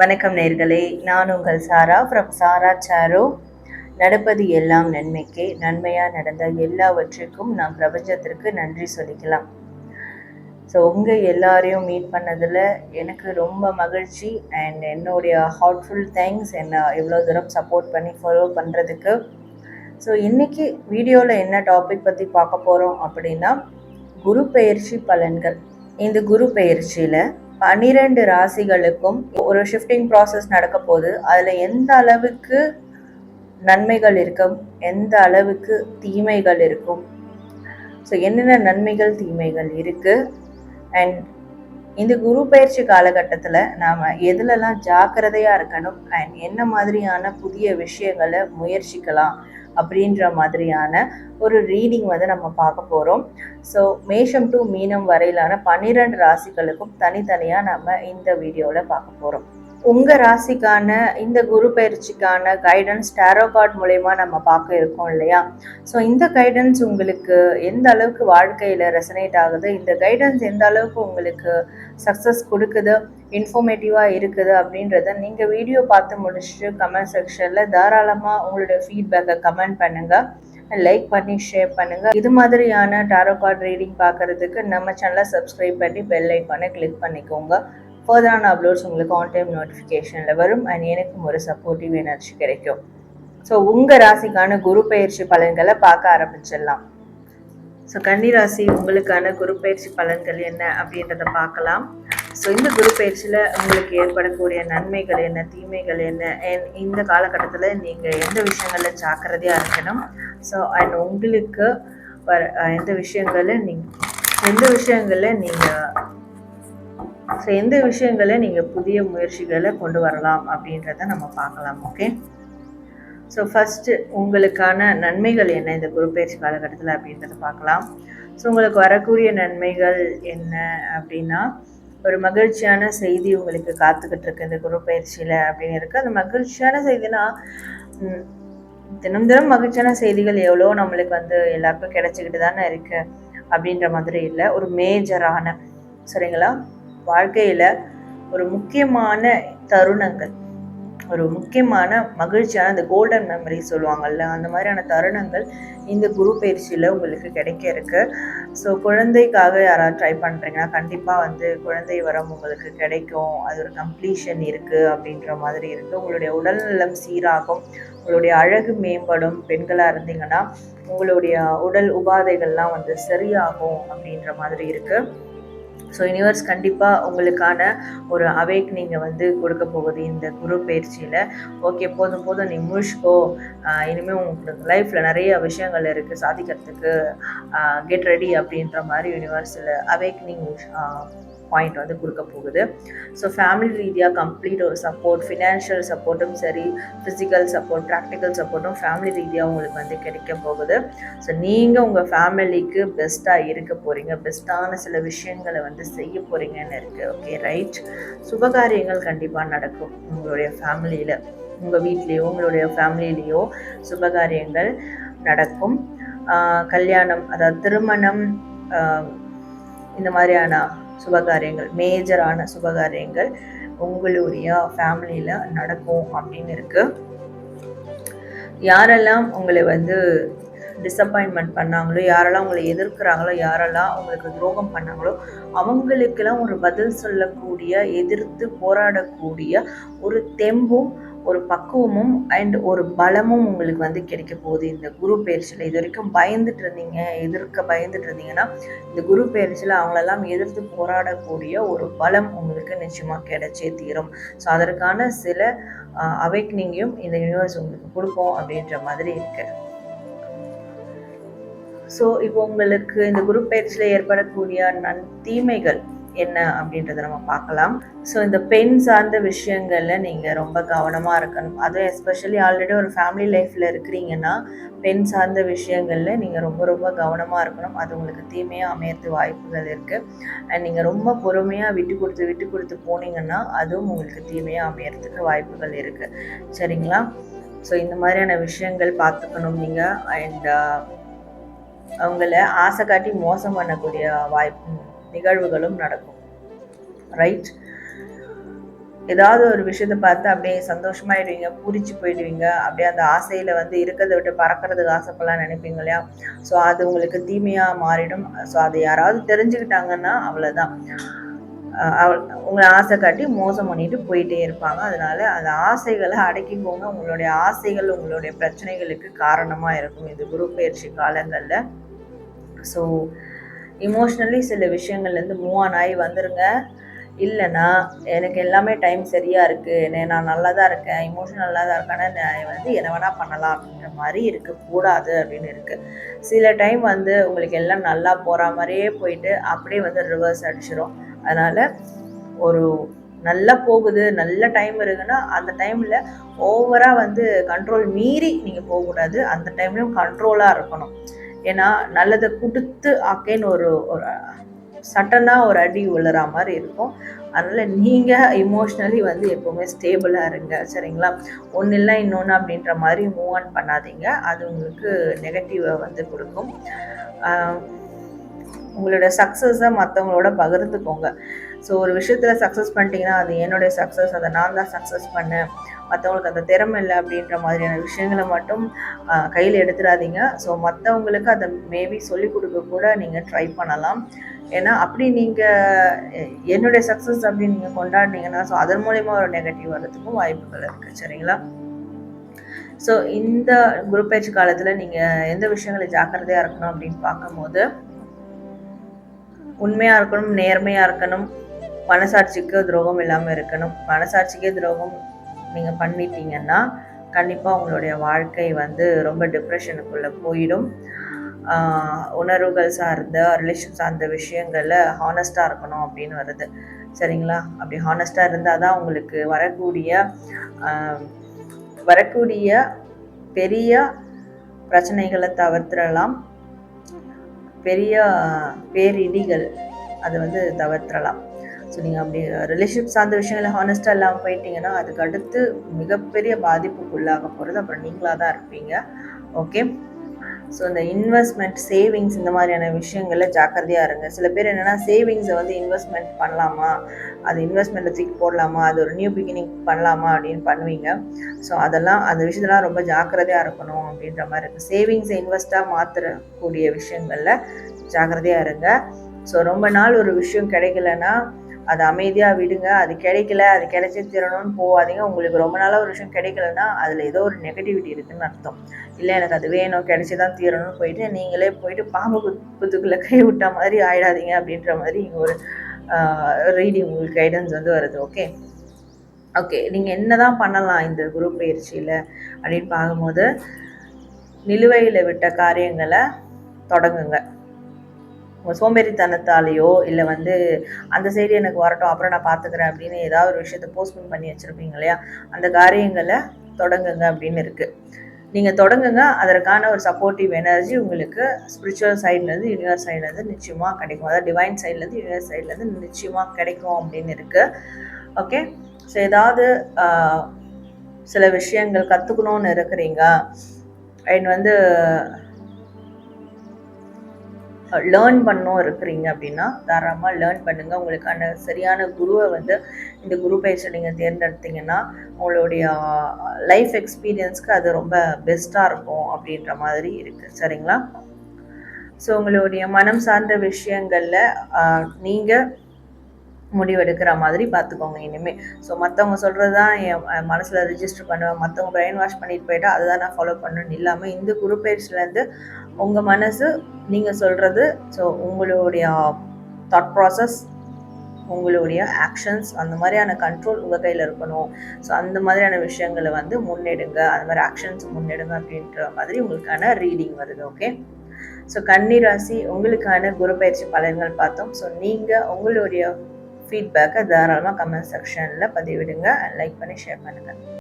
வணக்கம் நேர்களே. நான் உங்கள் சாரா ஃப்ரம் சாரா சாரோ. நடப்பது எல்லாம் நன்மைக்கே. நன்மையாக நடந்த எல்லாவற்றுக்கும் நாம் பிரபஞ்சத்திற்கு நன்றி சொல்லிக்கலாம். ஸோ உங்கள் எல்லாரையும் மீட் பண்ணதில் எனக்கு ரொம்ப மகிழ்ச்சி அண்ட் என்னுடைய ஹார்ட்ஃபுல் தேங்க்ஸ் என்னை இவ்வளோ தூரம் சப்போர்ட் பண்ணி ஃபாலோ பண்ணுறதுக்கு ஸோ இன்றைக்கி வீடியோவில் என்ன டாபிக் பற்றி பார்க்க போகிறோம் அப்படின்னா குரு பெயர்ச்சி பலன்கள். இந்த குரு பெயர்ச்சியில் பனிரெண்டு ராசிகளுக்கும் ஒரு ஷிஃப்டிங் ப்ராசஸ் நடக்க போகுது. அதில் எந்த அளவுக்கு நன்மைகள் இருக்கும் எந்த அளவுக்கு தீமைகள் இருக்கும். ஸோ என்னென்ன நன்மைகள் தீமைகள் இருக்குது அண்ட் இந்த குரு பயிற்சி காலகட்டத்தில் நாம் எதுலலாம் ஜாக்கிரதையாக இருக்கணும்? அண்ட் என்ன மாதிரியான புதிய விஷயங்களை முயற்சிக்கலாம்? அப்படின்ற மாதிரியான ஒரு ரீடிங் வந்து நம்ம பார்க்க போகிறோம் ஸோ மேஷம் டு மீனம் வரையிலான பன்னிரெண்டு ராசிகளுக்கும் தனித்தனியாக நம்ம இந்த வீடியோவில் பார்க்க போகிறோம் உங்கள் ராசிக்கான இந்த குரு பயிற்சிக்கான கைடன்ஸ் டேரோ கார்ட் மூலயமா நம்ம பார்க்க இருக்கோம் இல்லையா? ஸோ இந்த கைடன்ஸ் உங்களுக்கு எந்த அளவுக்கு வாழ்க்கையில் ரெசனேட் ஆகுது? இந்த கைடன்ஸ் எந்த அளவுக்கு உங்களுக்கு சக்ஸஸ் கொடுக்குது? இன்ஃபர்மேட்டிவாக இருக்குது அப்படின்றத நீங்கள் வீடியோ பார்த்து முடிச்சுட்டு கமெண்ட் செக்ஷனில் தாராளமாக உங்களுடைய ஃபீட்பேக்கை கமெண்ட் பண்ணுங்கள் லைக் பண்ணி ஷேர் பண்ணுங்கள் இது மாதிரியான டாரோ கார்ட் ரீடிங் பார்க்குறதுக்கு நம்ம சேனலை சப்ஸ்கிரைப் பண்ணி பெல் ஐக்கானை கிளிக் பண்ணிக்கோங்க. ஃபர்தரான அப்லோட்ஸ் உங்களுக்கு ஆன் டைம் நோட்டிஃபிகேஷனில் வரும். அண்ட் எனக்கும் ஒரு சப்போர்ட்டிவ் எனர்ஜி கிடைக்கும். ஸோ உங்கள் ராசிக்கான குரு பயிற்சி பலன்களை பார்க்க ஆரம்பிச்சிடலாம். ஸோ கன்னிராசி உங்களுக்கான குரு பயிற்சி பலன்கள் என்ன அப்படின்றத பார்க்கலாம். ஸோ இந்த குரு பயிற்சியில் உங்களுக்கு ஏற்படக்கூடிய நன்மைகள் என்ன தீமைகள் என்ன? இந்த காலகட்டத்தில் நீங்கள் எந்த விஷயங்களில் ஜாக்கிரதையாக இருக்கணும்? ஸோ அண்ட் உங்களுக்கு வர எந்த விஷயங்களில் நீங்கள் எந்த விஷயங்களில் நீங்கள் ஸோ எந்த விஷயங்களை நீங்கள் புதிய முயற்சிகளை கொண்டு வரலாம் அப்படின்றத நம்ம பார்க்கலாம் ஓகே ஸோ ஃபஸ்ட்டு உங்களுக்கான நன்மைகள் என்ன இந்த குரு பயிற்சி காலகட்டத்தில் அப்படின்றத பார்க்கலாம். ஸோ உங்களுக்கு வரக்கூடிய நன்மைகள் என்ன அப்படின்னா ஒரு மகிழ்ச்சியான செய்தி உங்களுக்கு காத்துக்கிட்டு இருக்கு இந்த குரு பயிற்சியில் அப்படின்னு இருக்குது அந்த மகிழ்ச்சியான செய்தினா தினம் தினம் மகிழ்ச்சியான செய்திகள் எவ்வளோ நம்மளுக்கு வந்து எல்லாருக்கும் கிடைச்சிக்கிட்டு தானே இருக்குது அப்படின்ற மாதிரி இல்லை. ஒரு மேஜரான சரிங்களா? வாழ்க்கையில் ஒரு முக்கியமான தருணங்கள். ஒரு முக்கியமான மகிழ்ச்சியான அந்த கோல்டன் மெமரி சொல்லுவாங்கல்ல அந்த மாதிரியான தருணங்கள் இந்த குரு பயிற்சியில் உங்களுக்கு கிடைக்க இருக்கு. ஸோ குழந்தைக்காக யாராவது ட்ரை பண்ணுறீங்கன்னா கண்டிப்பாக வந்து குழந்தை வரம் உங்களுக்கு கிடைக்கும். அது ஒரு கம்ப்ளீஷன் இருக்குது அப்படின்ற மாதிரி இருக்குது உங்களுடைய உடல்நலம் சீராகும். உங்களுடைய அழகு மேம்படும். பெண்களாக இருந்தீங்கன்னா உங்களுடைய உடல் உபாதைகள்லாம் வந்து சரியாகும் அப்படின்ற மாதிரி இருக்குது ஸோ யூனிவர்ஸ் கண்டிப்பாக உங்களுக்கான ஒரு அவேக்னிங்கை வந்து கொடுக்க போகுது இந்த குரு பயிற்சியில். ஓகே போதும் போதும். நீ முழிச்சுக்கோ இனிமேல் உங்களுக்கு லைஃப்பில் நிறைய விஷயங்கள் இருக்குது சாதிக்கிறதுக்கு கெட் ரெடி அப்படின்ற மாதிரி யூனிவர்ஸில் அவேக்னிங் பாயிண்ட் வந்து கொடுக்க போகுது. ஸோ ஃபேமிலி ரீதியாக கம்ப்ளீட் ஒரு சப்போர்ட் ஃபினான்ஷியல் சப்போர்ட்டும் சரி ஃபிசிக்கல் சப்போர்ட் ப்ராக்டிக்கல் சப்போர்ட்டும் ஃபேமிலி ரீதியாக உங்களுக்கு வந்து கிடைக்க போகுது. ஸோ நீங்கள் உங்கள் ஃபேமிலிக்கு பெஸ்ட்டாக இருக்க போகிறீங்க பெஸ்ட்டான சில விஷயங்களை வந்து செய்ய போகிறீங்கன்னு இருக்குது ஓகே ரைட் சுபகாரியங்கள் கண்டிப்பாக நடக்கும் உங்களுடைய ஃபேமிலியில் உங்கள் வீட்லேயோ உங்களுடைய ஃபேமிலியிலேயோ சுபகாரியங்கள் நடக்கும். கல்யாணம் அதாவது திருமணம் இந்த மாதிரியான சுபகாரியங்கள் மேஜரான சுபகாரியங்கள் உங்களுடைய ஃபேமிலியில் நடக்கும் அப்படின்னு இருக்கு. யாரெல்லாம் உங்களை வந்து டிசப்பாயின்மெண்ட் பண்ணாங்களோ யாரெல்லாம் உங்களை எதிர்க்கிறாங்களோ யாரெல்லாம் உங்களுக்கு துரோகம் பண்ணாங்களோ அவங்களுக்கெல்லாம் ஒரு பதில் சொல்லக்கூடிய எதிர்த்து போராடக்கூடிய ஒரு தெம்பும் ஒரு பக்குவமும் அண்ட் ஒரு பலமும் உங்களுக்கு வந்து கிடைக்க போகுது. இந்த குரு பயிற்சியில் இது வரைக்கும் பயந்துட்டு இருந்தீங்க எதிர்க்க பயந்துட்டு இருந்தீங்கன்னா இந்த குரு பயிற்சியில் அவங்களெல்லாம் எதிர்த்து போராடக்கூடிய ஒரு பலம் உங்களுக்கு நிச்சயமாக கிடைச்சே தீரும். ஸோ அதற்கான சில அவைக்னிங்கையும் இந்த யூனிவர்ஸ் உங்களுக்கு கொடுக்கும் அப்படின்ற மாதிரி இருக்கு. ஸோ இப்போ உங்களுக்கு இந்த குரு பயிற்சியில் ஏற்படக்கூடிய நன் தீமைகள் என்ன அப்படின்றத நம்ம பார்க்கலாம். ஸோ இந்த பெண் சார்ந்த விஷயங்களில் நீங்கள் ரொம்ப கவனமாக இருக்கணும். அதுவும் எஸ்பெஷலி ஆல்ரெடி ஒரு ஃபேமிலி லைஃப்பில் இருக்கிறீங்கன்னா பெண் சார்ந்த விஷயங்களில் நீங்கள் ரொம்ப ரொம்ப கவனமாக இருக்கணும். அது உங்களுக்கு தீமையாக அமையறது வாய்ப்புகள் இருக்குது அண்ட் நீங்கள் ரொம்ப பொறுமையாக விட்டு கொடுத்து விட்டு கொடுத்து போனீங்கன்னா அதுவும் உங்களுக்கு தீமையாக அமையறதுக்கு வாய்ப்புகள் இருக்குது சரிங்களா? ஸோ இந்த மாதிரியான விஷயங்கள் பார்த்துக்கணும் நீங்கள் அண்ட் அவங்கள ஆசை காட்டி மோசம் பண்ணக்கூடிய வாய்ப்பு நிகழ்வுகளும் நடக்கும். ரைட் ஏதாவது ஒரு விஷயத்த பார்த்து அப்படியே சந்தோஷமாயிடுவீங்க பூரிச்சு போயிடுவீங்க. அப்படியே அந்த ஆசையில் வந்து இருக்கிறத விட்டு பறக்கிறதுக்கு ஆசைப்படலாம் நினைப்பீங்க இல்லையா? ஸோ அது உங்களுக்கு தீமையாக மாறிடும். ஸோ அதை யாராவது தெரிஞ்சுக்கிட்டாங்கன்னா அவ்வளோதான் உங்களை ஆசை காட்டி மோசம் பண்ணிட்டு போயிட்டே இருப்பாங்க. அதனால அந்த ஆசைகளை அடக்கிக்கோங்க. உங்களுடைய ஆசைகள் உங்களுடைய பிரச்சனைகளுக்கு காரணமாக இருக்கும். இது குரு பயிற்சி காலங்களில். ஸோ இமோஷ்னலி சில விஷயங்கள்லேருந்து மூவ் ஆன் ஆகி வந்துருங்க. இல்லைன்னா எனக்கு எல்லாமே டைம் சரியாக இருக்குது நான் நல்லா தான் இருக்கேன். இமோஷன் நல்லா தான் இருக்கேன்னா நான் வந்து என்ன வேணால் பண்ணலாம் அப்படின்ற மாதிரி இருக்கக்கூடாது அப்படின்னு இருக்குது சில டைம் வந்து உங்களுக்கு எல்லாம் நல்லா போகிற மாதிரியே போயிட்டு அப்படியே வந்து ரிவர்ஸ் அடிச்சிடும் அதனால் ஒரு நல்லா போகுது நல்ல டைம் இருக்குன்னா அந்த டைமில் ஓவராக வந்து கண்ட்ரோல் மீறி நீங்கள் போகக்கூடாது. அந்த டைம்லையும் கண்ட்ரோலாக இருக்கணும். ஏன்னா நல்லதை கொடுத்து ஆக்கேன்னு ஒரு ஒரு சட்டனாக ஒரு அடி விழுற மாதிரி இருக்கும். அதனால் நீங்கள் இமோஷ்னலி வந்து எப்போவுமே ஸ்டேபிளாக இருங்க சரிங்களா? ஒன்றும் இல்லை இன்னொன்று அப்படின்ற மாதிரி மூவ் ஆன் பண்ணாதீங்க. அது உங்களுக்கு நெகட்டிவை வந்து கொடுக்கும். உங்களோட சக்ஸஸை மற்றவங்களோட பகிர்ந்துக்கோங்க. ஸோ ஒரு விஷயத்தில் சக்ஸஸ் பண்ணிட்டீங்கன்னா அது என்னுடைய சக்ஸஸ் அதை நான் தான் சக்ஸஸ் பண்ணேன். மற்றவங்களுக்கு அந்த திறமை இல்லை அப்படின்ற மாதிரியான விஷயங்களை மட்டும் கையில் எடுத்துடாதீங்க. ஸோ மற்றவங்களுக்கு அதை மேபி சொல்லிக் கொடுக்க கூட நீங்கள் ட்ரை பண்ணலாம். ஏன்னா அப்படி நீங்கள் என்னுடைய சக்ஸஸ் அப்படின்னு நீங்கள் கொண்டாடினீங்கன்னா ஸோ அதன் மூலயமா ஒரு நெகட்டிவ் வர்றதுக்கும் வாய்ப்புகள் இருக்குது சரிங்களா? ஸோ இந்த குரூப் பேச்சு காலத்தில் நீங்கள் எந்த விஷயங்களை ஜாக்கிரதையாக இருக்கணும் அப்படின்னு பார்க்கும்போது உண்மையாக இருக்கணும் நேர்மையாக இருக்கணும் மனசாட்சிக்கு துரோகம் இல்லாமல் இருக்கணும். மனசாட்சிக்கே துரோகம் நீங்கள் பண்ணிட்டீங்கன்னா கண்டிப்பாக உங்களுடைய வாழ்க்கை வந்து ரொம்ப டிப்ரெஷனுக்குள்ளே போயிடும். உணர்வுகள் சார்ந்த ரிலேஷன் சார்ந்த விஷயங்களில் ஹானஸ்ட்டாக இருக்கணும் அப்படின்னு வருது. சரிங்களா? அப்படி ஹானஸ்ட்டாக இருந்தால் தான் உங்களுக்கு வரக்கூடிய வரக்கூடிய பெரிய பிரச்சனைகளை தவிர்த்திடலாம். பெரிய பேரிடிகள் அதை வந்து தவிர்த்திடலாம். ஸோ நீங்கள் அப்படி ரிலேஷன்ஷிப் சார்ந்த விஷயங்களை ஹானஸ்ட்டாக இல்லாமல் போயிட்டீங்கன்னா அதுக்கு அடுத்து மிகப்பெரிய பாதிப்புக்குள்ளாக போகிறது அப்புறம் நீங்களாக தான் இருப்பீங்க. ஓகே ஸோ இந்த இன்வெஸ்ட்மெண்ட் சேவிங்ஸ் இந்த மாதிரியான விஷயங்களில் ஜாக்கிரதையாக இருங்க. சில பேர் என்னென்னா சேவிங்ஸை வந்து இன்வெஸ்ட்மெண்ட் பண்ணலாமா? அது இன்வெஸ்ட்மெண்ட்டை தூக்கி போடலாமா? அது ஒரு நியூ பிகினிங் பண்ணலாமா? அப்படின்னு பண்ணுவீங்க. ஸோ அதெல்லாம் அந்த விஷயத்தெல்லாம் ரொம்ப ஜாக்கிரதையாக இருக்கணும் அப்படின்ற மாதிரி இருக்குது சேவிங்ஸை இன்வெஸ்ட்டாக மாற்றக்கூடிய விஷயங்களில் ஜாக்கிரதையாக இருங்க. ஸோ ரொம்ப நாள் ஒரு விஷயம் கிடைக்கலன்னா அது அமைதியாக விடுங்க. அது கிடைக்கல அது கிடைச்சி தரணும்னு போகாதீங்க உங்களுக்கு ரொம்ப நாளாக ஒரு விஷயம் கிடைக்கலன்னா அதில் ஏதோ ஒரு நெகட்டிவிட்டி இருக்குதுன்னு அர்த்தம். இல்லை எனக்கு அது வேணும் கிடைச்சி தான் தீரணும்னு போயிட்டு நீங்களே போயிட்டு பாம்பு குத்துக்குள்ளே கை விட்ட மாதிரி ஆயிடாதீங்க அப்படின்ற மாதிரி இங்கே ஒரு ரீடிங் உங்களுக்கு கைடன்ஸ் வந்து வருது. ஓகே ஓகே நீங்கள் என்ன தான் பண்ணலாம் இந்த குரூப் பயிற்சியில் அப்படின்னு பார்க்கும்போது நிலுவையில் விட்ட காரியங்களை தொடங்குங்க. சோம்பேறித்தனத்தாலேயோ இல்லை வந்து அந்த சைடு எனக்கு வரட்டும் அப்புறம் நான் பார்த்துக்கிறேன் அப்படின்னு ஏதாவது ஒரு விஷயத்த போஸ்ட்போன் பண்ணி வச்சுருப்பீங்க இல்லையா? அந்த காரியங்களை தொடங்குங்க அப்படின்னு இருக்குது நீங்கள் தொடங்குங்க. அதற்கான ஒரு சப்போர்ட்டிவ் எனர்ஜி உங்களுக்கு ஸ்பிரிச்சுவல் சைட்லேருந்து யூனிவர்ஸ் சைட்லேருந்து நிச்சயமாக கிடைக்கும். அதாவது டிவைன் சைட்லேருந்து யூனிவர்ஸ் சைட்லேருந்து நிச்சயமாக கிடைக்கும் அப்படின்னு இருக்குது ஓகே ஸோ ஏதாவது சில விஷயங்கள் கற்றுக்கணுன்னு இருக்கிறீங்க. அண்ட் வந்து லேர்ன் பண்ணும் இருக்கிறீங்க அப்படின்னா தாராளமாக லேர்ன் பண்ணுங்கள் உங்களுக்கான சரியான குருவை வந்து இந்த குரு பயிற்சி நீங்கள் தேர்ந்தெடுத்தீங்கன்னா உங்களுடைய லைஃப் எக்ஸ்பீரியன்ஸ்க்கு அது ரொம்ப பெஸ்ட்டாக இருக்கும் அப்படின்ற மாதிரி இருக்குது சரிங்களா? ஸோ உங்களுடைய மனம் சார்ந்த விஷயங்களில் நீங்கள் முடிவெடுக்கிற மாதிரி பார்த்துக்கோங்க இனிமேல் ஸோ மற்றவங்க சொல்கிறது தான் என் மனசில் ரிஜிஸ்டர் பண்ணுவேன். மற்றவங்க பிரெயின் வாஷ் பண்ணிட்டு போயிட்டா அதை தான் நான் ஃபாலோ பண்ணணும்னு இல்லாமல் இந்த குரு உங்கள் மனசு நீங்கள் சொல்கிறது ஸோ உங்களுடைய தாட் ப்ராசஸ் உங்களுடைய ஆக்ஷன்ஸ் அந்த மாதிரியான கண்ட்ரோல் உங்கள் கையில் இருக்கணும். ஸோ அந்த மாதிரியான விஷயங்களை வந்து முன்னெடுங்க. அந்த மாதிரி ஆக்ஷன்ஸ் முன்னெடுங்க அப்படின்ற மாதிரி உங்களுக்கான ரீடிங் வருது ஓகே ஸோ கன்னிராசி உங்களுக்கான குரு பயிற்சி பலன்கள் பார்த்தோம். ஸோ நீங்கள் உங்களுடைய ஃபீட்பேக்கை தாராளமாக கமெண்ட் செக்ஷனில் பதிவிடுங்க. லைக் பண்ணி ஷேர் பண்ணுங்கள்